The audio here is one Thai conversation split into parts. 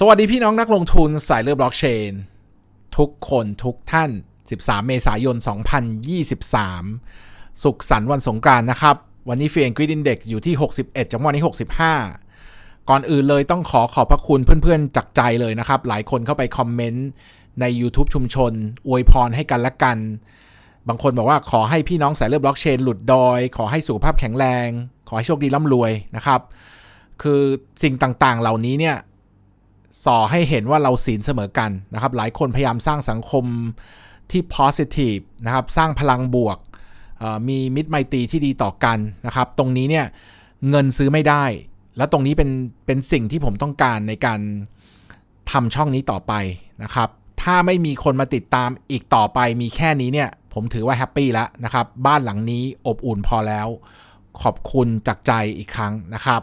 สวัสดีพี่น้องนักลงทุนสายเลือดบล็อกเชน ทุกคนทุกท่าน 13 เมษายน 2023 สุขสันต์วันสงกรานต์นะครับ วันนี้เฟียงกรีดอินเด็กซ์อยู่ที่ 61 จังหวะนี้ 65 ก่อนอื่นเลยต้องขอขอบพระคุณเพื่อนๆจากใจเลยนะครับ หลายคนเข้าไปคอมเมนต์ใน YouTube ชุมชน อวยพรให้กันและกัน บางคนบอกว่าขอให้พี่น้องสายเลือดบล็อกเชนหลุดดอย ขอให้สุขภาพแข็งแรง ขอให้โชคดีร่ำรวยนะครับ คือสิ่งต่างๆ เหล่านี้เนี่ย ส่อให้เห็นว่าเราศีลเสมอกันนะครับ หลายคนพยายามสร้างสังคมที่ positive นะครับ สร้างพลังบวก มีมิตรไมตรีที่ดีต่อกันนะครับ ตรงนี้เนี่ยเงินซื้อไม่ได้ แล้วตรงนี้เป็นเป็นสิ่งที่ผมต้องการในการทำช่องนี้ต่อไปนะครับ ถ้าไม่มีคนมาติดตามอีกต่อไปมีแค่นี้เนี่ยผมถือว่าแฮปปี้แล้วนะครับ บ้านหลังนี้อบอุ่นพอแล้ว ขอบคุณจากใจอีกครั้งนะครับ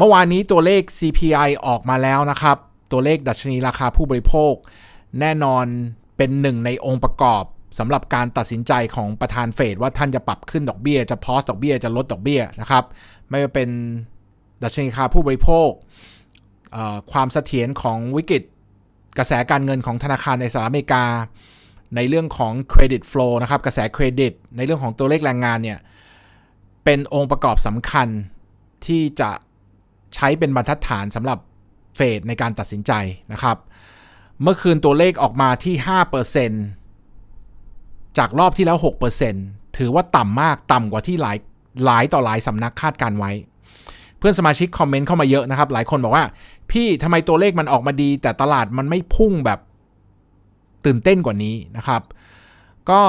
เมื่อวานนี้ตัวเลข CPI ออกมาแล้วนะครับ ตัวเลขดัชนีราคาผู้บริโภค แน่นอนเป็นหนึ่งในองค์ประกอบสำหรับการตัดสินใจของประธานเฟดว่าท่านจะปรับขึ้นดอกเบี้ย จะพอสดอกเบี้ย จะลดดอกเบี้ยนะครับ ไม่ว่าเป็นดัชนีราคาผู้บริโภค ความเสถียรของวิกฤตกระแสการเงินของธนาคารในสหรัฐอเมริกา ในเรื่องของเครดิต flow นะครับ กระแสเครดิต ในเรื่องของตัวเลขแรงงานเนี่ย เป็นองค์ประกอบสำคัญที่จะ ใช้เป็นบรรทัดฐานสำหรับเฟดในการตัดสินใจนะครับ เมื่อคืนตัวเลขออกมาที่ 5%จากรอบที่แล้ว 6%ถือว่าต่ำมากต่ำกว่าที่หลายหลายต่อหลายสำนักคาดการไว้ เพื่อนสมาชิกคอมเมนต์เข้ามาเยอะนะครับ หลายคนบอกว่า พี่ทำไมตัวเลขมันออกมาดี แต่ตลาดมันไม่พุ่งแบบตื่นเต้นกว่านี้นะครับ ก็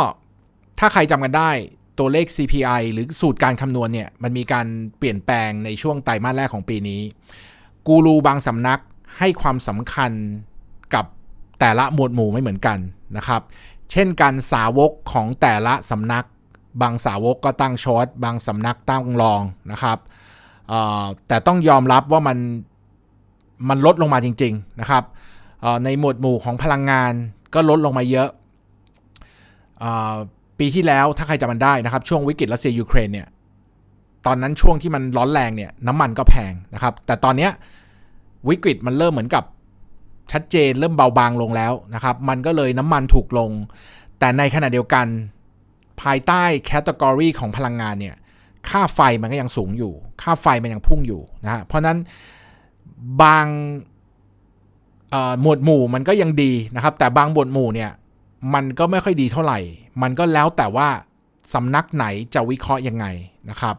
ถ้าใครจำกันได้ ตัวเลข CPI หรือสูตรการคำนวณเนี่ยมันมีการเปลี่ยนแปลงในช่วงไตรมาสแรกของปีนี้ กูรูบางสำนักให้ความสำคัญกับแต่ละหมวดหมู่ไม่เหมือนกันนะครับ เช่นการสาวกของแต่ละสำนัก บางสาวกก็ตั้งช็อตบางสำนักตั้งลองนะครับ แต่ต้องยอมรับว่ามันมันลดลงมาจริง ๆนะครับ ในหมวดหมู่ของพลังงานก็ลดลงมาเยอะ ปีที่แล้วถ้าใครจำมันได้นะครับ ช่วงวิกฤตรัสเซียยูเครนเนี่ยตอนนั้นช่วงที่มันร้อนแรงเนี่ยน้ำมันก็แพงนะครับ แต่ตอนเนี้ยวิกฤตมันเริ่มเหมือนกับชัดเจนเริ่มเบาบางลงแล้วนะครับ มันก็เลยน้ำมันถูกลง แต่ในขณะเดียวกันภายใต้แคตตากรีของพลังงานเนี่ยค่าไฟมันก็ยังสูงอยู่ ค่าไฟมันยังพุ่งอยู่นะฮะเพราะนั้นบางหมวดหมู่มันก็ยังดีนะครับ แต่บางหมวดหมู่เนี่ย มันก็ไม่ค่อยดีเท่าไหร่ มันก็แล้วแต่ว่าสำนักไหนจะวิเคราะห์ยังไงนะครับ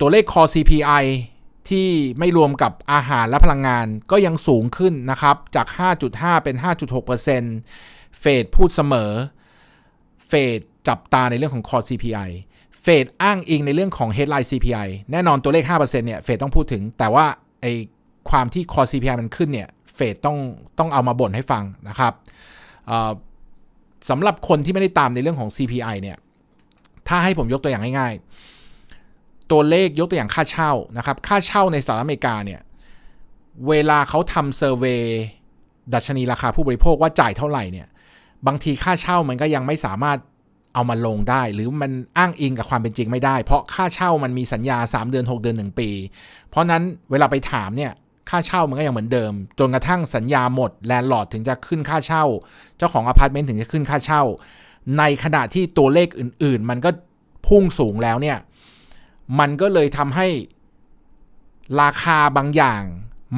ตัวเลข Core CPI ที่ไม่รวมกับอาหารและพลังงานก็ยังสูงขึ้นนะครับ จาก 5.5 เป็น 5.6%เฟดพูดเสมอ เฟดจับตาในเรื่องของ Core CPI เฟดอ้างอิงในเรื่องของ Headline CPI แน่นอนตัวเลข 5%เนี่ย เฟดต้องพูดถึง แต่ว่าไอความที่ Core CPI มันขึ้นเนี่ย เฟดต้องต้องเอามาบ่นให้ฟังนะครับอ่อ สำหรับคนที่ไม่ได้ตามในเรื่องของ CPI เนี่ย ถ้าให้ผมยกตัวอย่างง่ายๆ ตัวเลขยกตัวอย่างค่าเช่านะครับ ค่าเช่าในสหรัฐอเมริกาเนี่ย เวลาเขาทำเซอร์เวยดัชนีราคาผู้บริโภคว่าจ่ายเท่าไหร่เนี่ย บางทีค่าเช่ามันก็ยังไม่สามารถเอามาลงได้ หรือมันอ้างอิงกับความเป็นจริงไม่ได้ เพราะค่าเช่ามันมีสัญญา 3 เดือน 6 เดือน 1 ปี เพราะนั้นเวลาไปถามเนี่ย ค่าเช่ามันก็ยังเหมือนเดิม จนกระทั่งสัญญาหมดแลนด์ลอร์ดถึงจะขึ้นค่าเช่า เจ้าของอพาร์ตเมนต์ถึงจะขึ้นค่าเช่า ในขณะที่ตัวเลขอื่น ๆ มันก็พุ่งสูงแล้วเนี่ย มันก็เลยทำให้ราคาบางอย่าง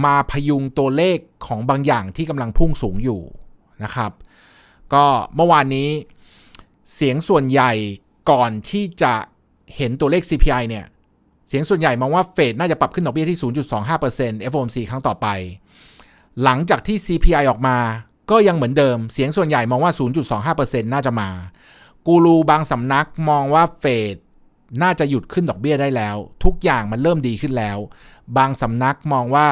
มาพยุงตัวเลขของบางอย่างที่กำลังพุ่งสูงอยู่นะครับ ก็เมื่อวานนี้เสียงส่วนใหญ่ก่อนที่จะเห็นตัวเลข CPI เนี่ย เสียงส่วนใหญ่มองว่าเฟดน่าจะปรับขึ้นดอกเบี้ยที่ 0.25% FOMC ครั้งต่อไป หลังจากที่ CPI ออกมา ก็ยังเหมือนเดิม เสียงส่วนใหญ่มองว่า 0.25%น่าจะมา กูรูบางสำนักมองว่าเฟดน่าจะหยุดขึ้นดอกเบี้ยได้แล้ว ทุกอย่างมันเริ่มดีขึ้นแล้ว บางสำนักมองว่า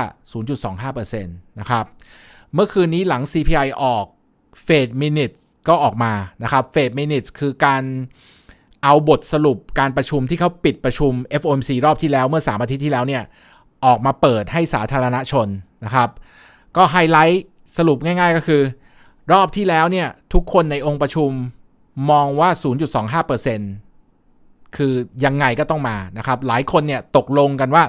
0.25%นะครับ เมื่อคืนนี้หลัง CPI ออก Fed Minutes ก็ออกมานะครับ Fed Minutes คือการ เอาบทสรุปการประชุมที่เขาปิดประชุม FOMC รอบที่แล้วเมื่อ 3 อาทิตย์ที่แล้วเนี่ย ออกมาเปิดให้สาธารณชนนะครับ ก็ไฮไลท์สรุปง่ายๆก็คือ รอบที่แล้วเนี่ย ทุกคนในองค์ประชุมมองว่า 0.25%คือยังไงก็ต้องมานะครับ หลายคนเนี่ยตกลงกันว่า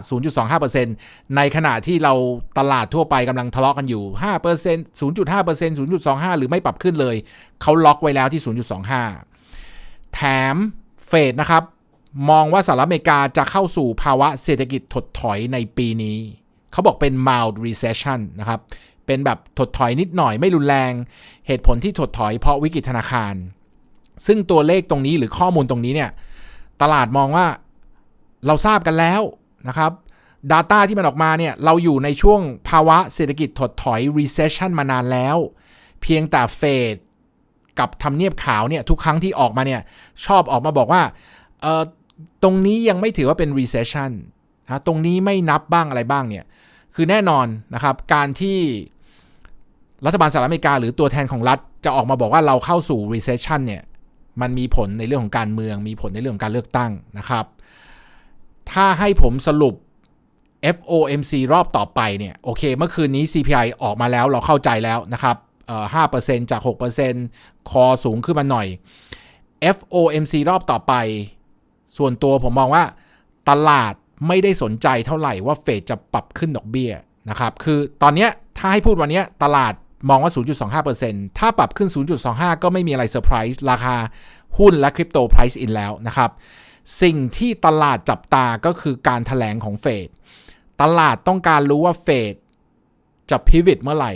0.25%ในขณะที่เราตลาดทั่วไปกำลังทะเลาะกันอยู่ 5% 0.5% 0.25 หรือไม่ปรับขึ้นเลย เขาล็อกไว้แล้วที่ 0.25 แถม เฟดนะครับ มองว่าสหรัฐอเมริกาจะเข้าสู่ภาวะเศรษฐกิจถดถอยในปีนี้ เขาบอกเป็น mild recession นะครับ เป็นแบบถดถอยนิดหน่อยไม่รุนแรง เหตุผลที่ถดถอยเพราะวิกฤตธนาคาร ซึ่งตัวเลขตรงนี้หรือข้อมูลตรงนี้เนี่ย ตลาดมองว่าเราทราบกันแล้วนะครับ Data ที่มันออกมาเนี่ย เราอยู่ในช่วงภาวะเศรษฐกิจถดถอย recession มานานแล้ว เพียงแต่เฟด กับทำเนียบขาวเนี่ย ทุกครั้งที่ออกมาเนี่ย ชอบออกมาบอกว่าเออตรงนี้ยังไม่ถือว่าเป็น recession นะตรงนี้ไม่นับบ้างอะไรบ้างเนี่ย คือแน่นอนนะครับ การที่รัฐบาลสหรัฐอเมริกา หรือตัวแทนของรัฐจะออกมาบอกว่าเราเข้าสู่ recession เนี่ย มันมีผลในเรื่องของการเมือง มีผลในเรื่องของการเลือกตั้งนะครับ ถ้าให้ผมสรุป FOMC รอบต่อไปเนี่ย โอเค เมื่อคืนนี้ CPI ออกมาแล้วเราเข้าใจแล้วนะครับ เอ่อ5%จาก6%คอสูงขึ้นมาหน่อย FOMC รอบต่อไป ส่วนตัวผมมองว่าตลาดไม่ได้สนใจเท่าไหร่ว่าเฟดจะปรับขึ้นดอกเบี้ยนะครับ คือตอนนี้ถ้าให้พูดวันนี้ตลาดมองว่า 0.25%ถ้าปรับขึ้น 0.25 ก็ไม่มีอะไรเซอร์ไพรส์ราคาหุ้นและคริปโตไพรซ์อินแล้วนะครับ สิ่งที่ตลาดจับตาก็คือการถแถลงของเฟดตลาดต้องการรู้ว่าเฟดจะพิวิตเมื่อไหร่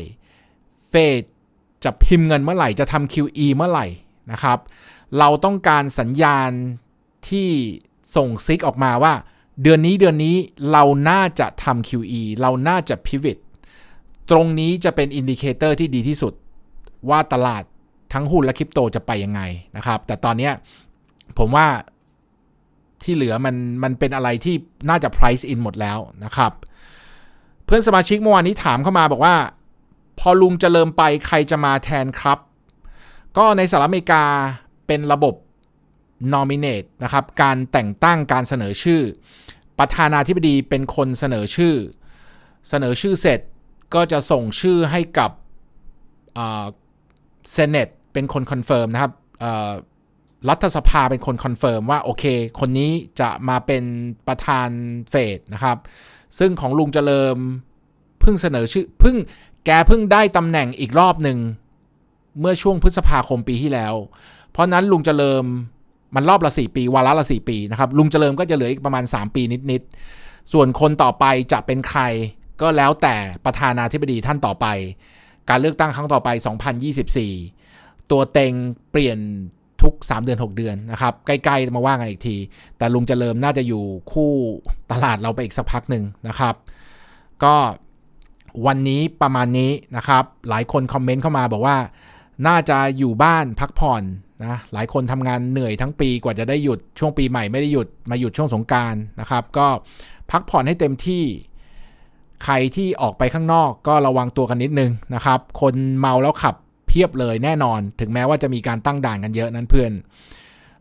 เฟด จะพิมพ์เงินเมื่อไหร่จะทำ QE เมื่อไหร่นะครับ เราต้องการสัญญาณที่ส่งซิกออกมาว่า เดือนนี้เดือนนี้เราน่าจะทำ QE เราน่าจะ pivot ตรงนี้จะเป็นอินดิเคเตอร์ที่ดีที่สุด ว่าตลาดทั้งหุ้นและคริปโตจะไปยังไงนะครับ แต่ตอนนี้ผมว่าที่เหลือมันมันเป็นอะไรที่น่าจะ price in หมดแล้วนะครับ เพื่อนสมาชิกเมื่อวานนี้ถามเข้ามาบอกว่า พอลุงจะเริ่มไปใครจะมาแทนครับ ก็ในสหรัฐอเมริกาเป็นระบบ nominate นะครับ การแต่งตั้งการเสนอชื่อ ประธานาธิบดีเป็นคนเสนอชื่อ เสนอชื่อเสร็จก็จะส่งชื่อให้กับเซเนตเป็นคนคอนเฟิร์มนะครับรัฐสภาเป็นคนคอนเฟิร์มว่าโอเค คนนี้จะมาเป็นประธานเฟดนะครับ ซึ่งของลุงเจริญเพิ่งเสนอชื่อเพิ่ง แกเพิ่งได้ตำแหน่งอีกรอบหนึ่งเมื่อช่วงพฤษภาคมปีที่แล้ว เพราะนั้นลุงเจริญมันรอบละ4ปีวาระละ4ปีนะครับลุงเจริญก็จะเหลืออีกประมาณ 3 ปีนิดๆส่วนคนต่อไปจะเป็นใคร ก็แล้วแต่ประธานาธิบดีท่านต่อไป การเลือกตั้งครั้งต่อไป 2024 ตัวเต็งเปลี่ยนทุก 3 เดือน 6 เดือนนะครับ ใกล้ๆมาว่ากันอีกที แต่ลุงเจริญน่าจะอยู่คู่ตลาดเราไปอีกสักพักหนึ่งนะครับ ก็ วันนี้ประมาณนี้นะครับ หลายคนคอมเมนต์เข้ามาบอกว่า น่าจะอยู่บ้านพักผ่อนนะหลายคนทำงานเหนื่อยทั้งปีกว่าจะได้หยุดช่วงปีใหม่ไม่ได้หยุดมาหยุดช่วงสงการนะครับ ก็พักผ่อนให้เต็มที่ใครที่ออกไปข้างนอกก็ระวังตัวกันนิดนึงนะครับ คนเมาแล้วขับเพียบเลยแน่นอน ถึงแม้ว่าจะมีการตั้งด่านกันเยอะนั้นเพื่อน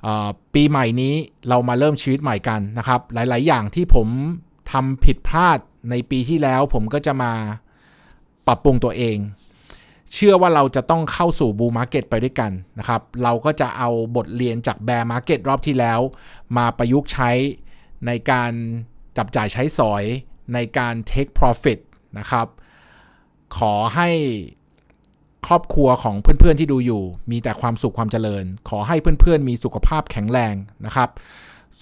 อปีใหม่นี้เรามาเริ่มชีวิตใหม่กันนะครับ หลาย ๆ อย่างที่ผมทำผิดพลาดในปีที่แล้วผมก็จะมา ปรับปรุงตัวเอง เชื่อว่าเราจะต้องเข้าสู่บูมาร์เก็ตไปด้วยกันนะครับ เราก็จะเอาบทเรียนจากแบร์มาร์เก็ตรอบที่แล้ว มาประยุกต์ใช้ในการจับจ่ายใช้สอยในการ take profit นะครับ ขอให้ครอบครัวของเพื่อนๆที่ดูอยู่ มีแต่ความสุขความเจริญ ขอให้เพื่อนๆ มีสุขภาพแข็งแรงนะครับ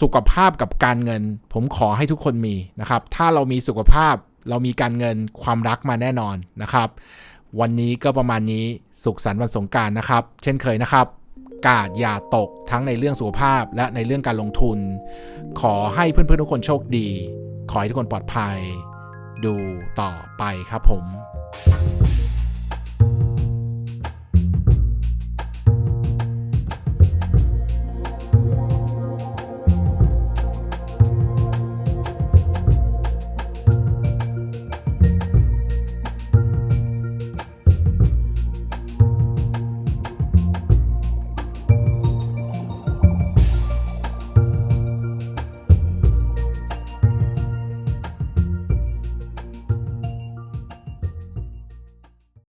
สุขภาพกับการเงิน ผมขอให้ทุกคนมีนะครับ ถ้าเรามีสุขภาพ เรามีการเงินความรักมาแน่นอนนะครับ วันนี้ก็ประมาณนี้สุขสันต์วันสงการนะครับ เช่นเคยนะครับกาดอย่าตกทั้งในเรื่องสุขภาพและในเรื่องการลงทุน ขอให้เพื่อนๆทุกคนโชคดี ขอให้ทุกคนปลอดภัย ดูต่อไปครับผม